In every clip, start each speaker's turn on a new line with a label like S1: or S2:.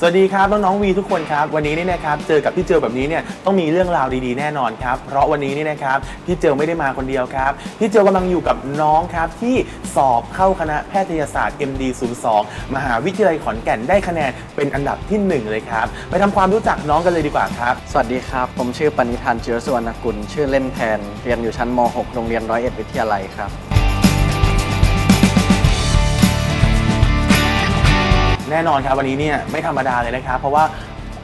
S1: สวัสดีครับน้องๆวีทุกคนครับวันนี้นี่นะครับเจอกับพี่เจอแบบนี้เนี่ยต้องมีเรื่องราวดีๆแน่นอนครับเพราะวันนี้นี่นะครับพี่เจอไม่ได้มาคนเดียวครับพี่เจอกำลังอยู่กับน้องครับที่สอบเข้าคณะแพทยศาสตร์ MD 02 มหาวิทยาลัยขอนแก่นได้คะแนนเป็นอันดับที่หนึ่งเลยครับไปทำความรู้จักน้องกันเลยดีกว่าครับ
S2: สวัสดีครับ ผมชื่อปณิธานเชื้อสุวรรณกุล ชื่อเล่นแทน เรียนอยู่ชั้นม .6 โรงเรียนร้อยเอ็ดวิทยาลัยครับ
S1: แน่นอนครับวันนี้เนี่ยไม่ธรรมดาเลยนะครับ เพราะว่า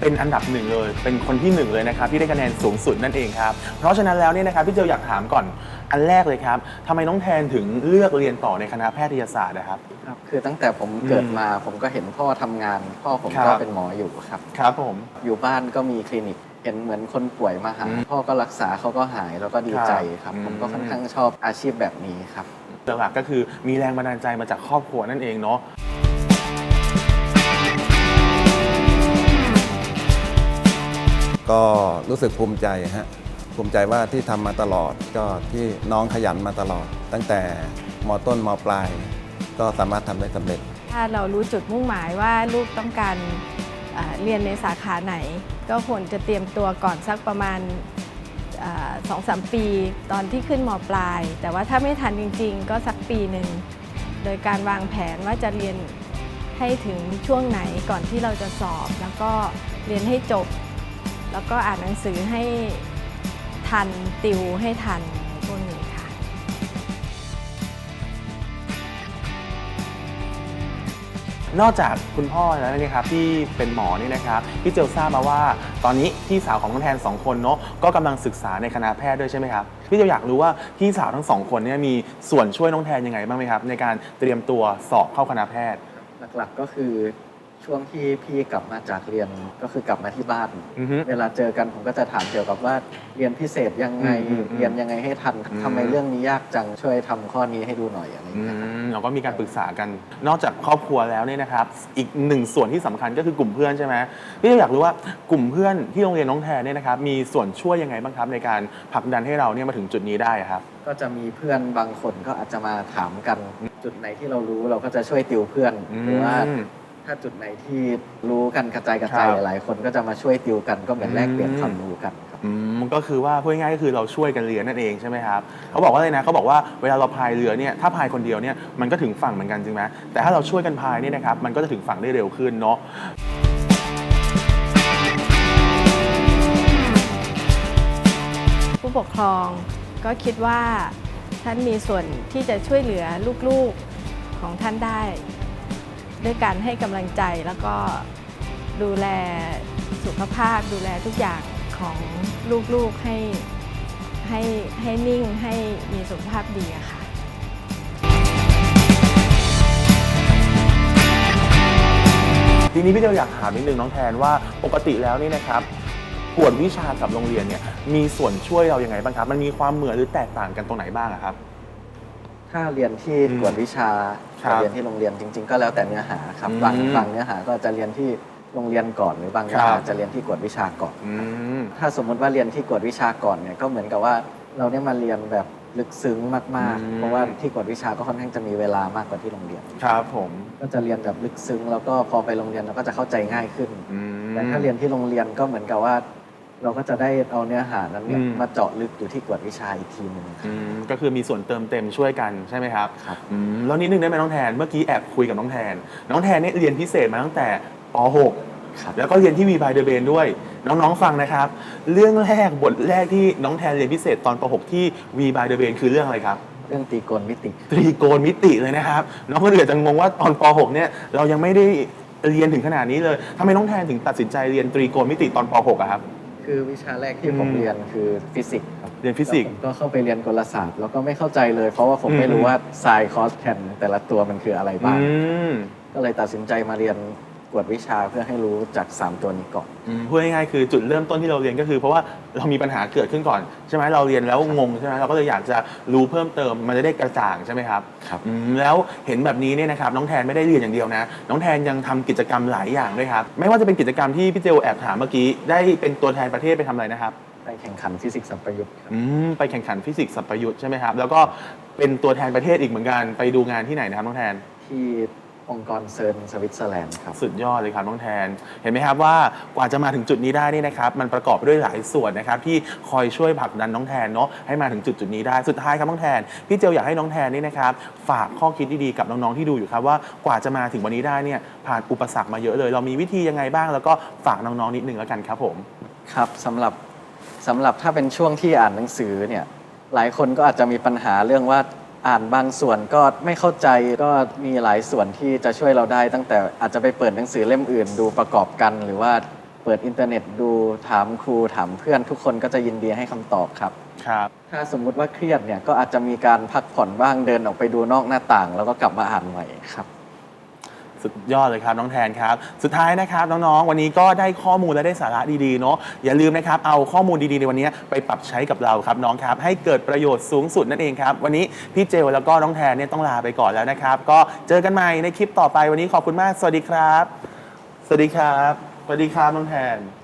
S1: เป็นอันดับหนึ่งเลย เป็นคนที่หนึ่งเลยนะครับที่ได้คะแนนสูงสุดนั่นเองครับ เพราะฉะนั้นแล้วเนี่ยนะครับพี่เจลอยากถามก่อนอันแรกเลยครับทำไมน้องแทนถึงเลือกเรียนต่อในคณะแพทยศาสตร์นะครับ
S2: ครับคือตั้งแต่ผมเกิดมาผมก็เห็นพ่อทำงาน พ่อผม
S1: ครั
S2: ก็
S1: บ
S2: เป็นหมออยู่ครับ
S1: ครับผม
S2: อยู่บ้านก็มีคลินิกเห็นเหมือนคนป่วยมาหา
S1: อืม
S2: พ่อก็รักษาเขาก็หายแล้วก็ดีใจครับ
S1: ครับ
S2: ผมก็
S1: อืม
S2: ค่อนข้างชอบอาชีพแบบนี้ครับ
S1: หลักๆก็คือมีแรงบันดาลใจมาจากครอบครัวนั่นเองเนาะ
S3: ก็รู้สึกภูมิใจฮะภูมิใจว่าที่ทำมาตลอดก็ที่น้องขยันมาตลอด ตั้งแต่มต้นมปลาย ก็สามารถทำได้สำเร็จ
S4: ถ้าเรารู้จุดมุ่งหมายว่าลูกต้องการเอ่อเรียนในสาขาไหน ก็ควรจะเตรียมตัวก่อนสักประมาณสองสามปีตอนที่ขึ้นมปลาย แต่ว่าถ้าไม่ทันจริง ๆ ก็สักปีหนึ่งโดยการวางแผนว่าจะเรียนให้ถึงช่วงไหนก่อนที่เราจะสอบ แล้วก็เรียนให้จบ แล้วก็อ่านหนังสือให้ทันติวให้ทันพวกนี้ค่ะ
S1: นอกจากคุณพ่อแล้วนะครับที่เป็นหมอนี่นะครับพี่เจลทราบมาว่า ตอนนี้พี่สาวของน้องแทนสองคนเนาะก็กำลังศึกษาในคณะแพทย์ด้วยใช่ไหมครับพี่เจลอยากรู้ว่าพี่สาวทั้งสองคนเนี่ยมีส่วนช่วยน้องแทนยังไงบ้างไหมครับในการเตรียมตัวสอบเข้าคณะแพทย์
S2: หลักๆก็คือ ช่วงที่พี่กลับมาจากเรียนก็คือกลับมาที่บ้าน
S1: อือฮึ
S2: เวลาเจอกันผมก็จะถามเกี่ยวกับว่าเรียนพิเศษยังไง
S1: อืมอืม
S2: เรียนยังไงให้ทัน
S1: อืม
S2: ทำไมเรื่องนี้ยากจังช่วยทำข้อนี้ให้ดูหน่อยอะไรอย่าง
S1: อื
S2: เงี้ยครับ
S1: มเราก็มีการปรึกษากัน นอกจากครอบครัวแล้วเนี่ยนะครับ อีกหนึ่งส่วนที่สำคัญก็คือกลุ่มเพื่อนใช่ไหมพี่อยากรู้ว่ากลุ่มเพื่อนที่โรงเรียนน้องแทนเนี่ยนะครับ มีส่วนช่วยยังไงบ้างครับ ในการผลักดันให้เราเนี่ยมาถึงจุดนี้ได้อะครับ
S2: ก็จะมีเพื่อนบางคนก็อาจจะมาถามกัน จุดไหนที่เรารู้เราก็จะช่วยติวเพื่อน
S1: อืม
S2: หรือว่า ถ้าจุดไหนที่รู้กันกระจายกระจาย
S1: ครับ
S2: หลายๆคนก็จะมาช่วยติวกันก็เหมือนแลกเปลี่ยน
S1: อืม
S2: ความรู้กันครับ
S1: อืมก็คือว่าพูดง่ายๆก็คือเราช่วยกันเรียนนั่นเองใช่ไหมครับเขาบอกว่าอะไรนะเขาบอกว่าเวลาเราพายเรือเนี่ยถ้าพายคนเดียวเนี่ยมันก็ถึงฝั่งเหมือนกันจริงไหมแต่ถ้าเราช่วยกันพายเนี่ยนะครับมันก็จะถึงฝั่งได้เร็วขึ้นเนาะ
S4: ผู้ปกครองก็คิดว่าท่านมีส่วนที่จะช่วยเหลือลูกๆของท่านได้ ด้วยการให้กำลังใจแล้วก็ดูแลสุขภาพ ดูแลทุกอย่างของลูกๆให้ให้ให้นิ่งให้มีสุขภาพดีอะค่ะ
S1: ทีนี้พี่เจ้าอยากถามนิดนึงน้องแทนว่าปกติแล้วนี่นะครับกวดวิชากับโรงเรียนเนี่ยมีส่วนช่วยเรายังไงบ้างครับ มันมีความเหมือนหรือแตกต่างกันตรงไหนบ้างครับ
S2: ถ้าเรียนที่
S1: อืม
S2: กวดวิชา
S1: ครับ
S2: กับเรียนที่โรงเรียนจริง ๆ ก็แล้วแต่เนื้อหาครับ
S1: อืม
S2: บางบางเนื้อหาก็จะเรียนที่โรงเรียนก่อน หรือบางเนื้อ
S1: ค
S2: หา
S1: รับ
S2: จะเรียนที่กวดวิชาก่อน
S1: อืม
S2: ถ้าสมมติว่าเรียนที่กวดวิชาก่อนเนี่ยก็เหมือนกับว่าเราได้มาเรียนแบบลึกซึ้งมาก
S1: อืม
S2: ๆ เพราะว่าที่กวดวิชาก็ค่อนข้างจะมีเวลามากกว่าที่โรงเรียน
S1: ครับผม
S2: ก็จะเรียนแบบลึกซึ้งแล้วก็พอไปโรงเรียนเราก็จะเข้าใจง่ายขึ้น
S1: อืม
S2: แต่ถ้าเรียนที่โรงเรียนก็เหมือนกับว่า เราก็จะได้เอาเนื้อหานั้นเนี่ย
S1: อืม
S2: มาเจาะลึกอยู่ที่กวดวิชาอีกทีหนึ่ง
S1: อืมก็คือมีส่วนเติมเต็มช่วยกันใช่ไหมครับ
S2: ครับ
S1: อืมแล้วนิดนึงได้ไหมน้องแทนเมื่อกี้แอบคุยกับน้องแทน น้องแทนเนี่ยเรียนพิเศษมาตั้งแต่ป .6
S2: ครับ
S1: แล้วก็เรียนที่วีบายเดเบนด้วย น้องๆฟังนะครับ เรื่องแรกบทแรกที่น้องแทนเรียนพิเศษตอนป .6 ที่วีบายเดเบนคือเรื่องอะไรครับ
S2: เรื่องตีโกนมิติ
S1: ตรีโกณมิติเลยนะครับ น้องคนอื่นอาจจะงงว่าตอนป .6 เนี่ยเรายังไม่ได้เรียนถึงขนาดนี้เลยทำไมน้องแทนถึงตัดสินใจเรียนตรีโกณมิติตอนป .6 อะครับ
S2: คือวิชาแรกที่ผม
S1: อืม
S2: เรียนคือฟิสิกส์ครับ
S1: เรียนฟิสิกส์
S2: แล้วผมก็เข้าไปเรียนกลศาสตร์แล้วก็ไม่เข้าใจเลย เพราะว่าผม
S1: อืม
S2: ไม่รู้ว่าไซน์คอสแทนแต่ละตัวมันคืออะไรบ้าง
S1: อืม
S2: ก็เลยตัดสินใจมาเรียนก วดวิชาเพื่อให้รู้จาก 3 ตัวนี้ก่อน
S1: อืมพูดง่ายๆคือจุดเริ่มต้นที่เราเรียนก็คือ เพราะว่าเรามีปัญหาเกิดขึ้นก่อนใช่ไหมเราเรียนแล้วงงใช่ไหมเราก็เลยอยากจะรู้เพิ่มเติมมันจะได้กระจ่างใช่ไหมครับ
S2: ครับ
S1: อืมแล้วเห็นแบบนี้เนี่ยนะครับน้องแทนไม่ได้เรียนอย่างเดียวนะ น้องแทนยังทำกิจกรรมหลายอย่างด้วยครับไม่ว่าจะเป็นกิจกรรมที่พี่เจลแอบถามเมื่อกี้ได้เป็นตัวแทนประเทศไปทำอะไรนะครับ
S2: ไปแข่งขันฟิสิกส์สัมประยุกต์ครับ
S1: อืมไปแข่งขันฟิสิกส์สัพประยุทธ์ใช่ไหมครับ แล้วก็เป็นตัวแทนประเทศอีกเหมือนกัน ไปดูงานที่ไหนนะครับน้องแทน
S2: ที่ องค์กรเซิร์นสวิตเซอร์แลนด์ครับ
S1: สุดยอดเลยครับน้องแทน เห็นไหมครับว่ากว่าจะมาถึงจุดนี้ได้นี่นะครับ มันประกอบไปด้วยหลายส่วนนะครับที่คอยช่วยผลักดันน้องแทนเนาะให้มาถึงจุดจุดๆนี้ได้สุดท้ายครับน้องแทน พี่เจลอยากให้น้องแทนนี่นะครับฝากข้อคิดดีๆกับน้องๆที่ดูอยู่ครับว่ากว่าจะมาถึงวันนี้ได้เนี่ยผ่านอุปสรรคมาเยอะเลย เรามีวิธียังไงบ้าง แล้วก็ฝากน้องๆนิดนึงแล้วกันครับผม
S2: ครับสำหรับสำหรับถ้าเป็นช่วงที่อ่านหนังสือเนี่ยหลายคนก็อาจจะมีปัญหาเรื่องว่า อ่านบางส่วนก็ไม่เข้าใจก็มีหลายส่วนที่จะช่วยเราได้ ตั้งแต่อาจจะไปเปิดหนังสือเล่มอื่น ดูประกอบกัน หรือว่าเปิดอินเทอร์เน็ตดูถามครูถามเพื่อนทุกคนก็จะยินดีให้คำตอบครับ
S1: ครับ
S2: ถ้าสมมุติว่าเครียดเนี่ยก็อาจจะมีการพักผ่อนบ้างเดินออกไปดูนอกหน้าต่าง แล้วก็กลับมาอ่านใหม่ครับ
S1: สุดยอดเลยครับน้องแทนครับ สุดท้ายนะครับน้องๆ วันนี้ก็ได้ข้อมูลและได้สาระดีๆเนาะอย่าลืมนะครับเอาข้อมูลดีๆในวันนี้ไปปรับใช้กับเราครับน้องครับ ให้เกิดประโยชน์สูงสุดนั่นเองครับ วันนี้พี่เจลแล้วก็น้องแทนเนี่ยต้องลาไปก่อนแล้วนะครับ ก็เจอกันใหม่ในคลิปต่อไปวันนี้ขอบคุณมาก สวัสดีครับ สวัสดีครับ สวัสดีครับน้องแทน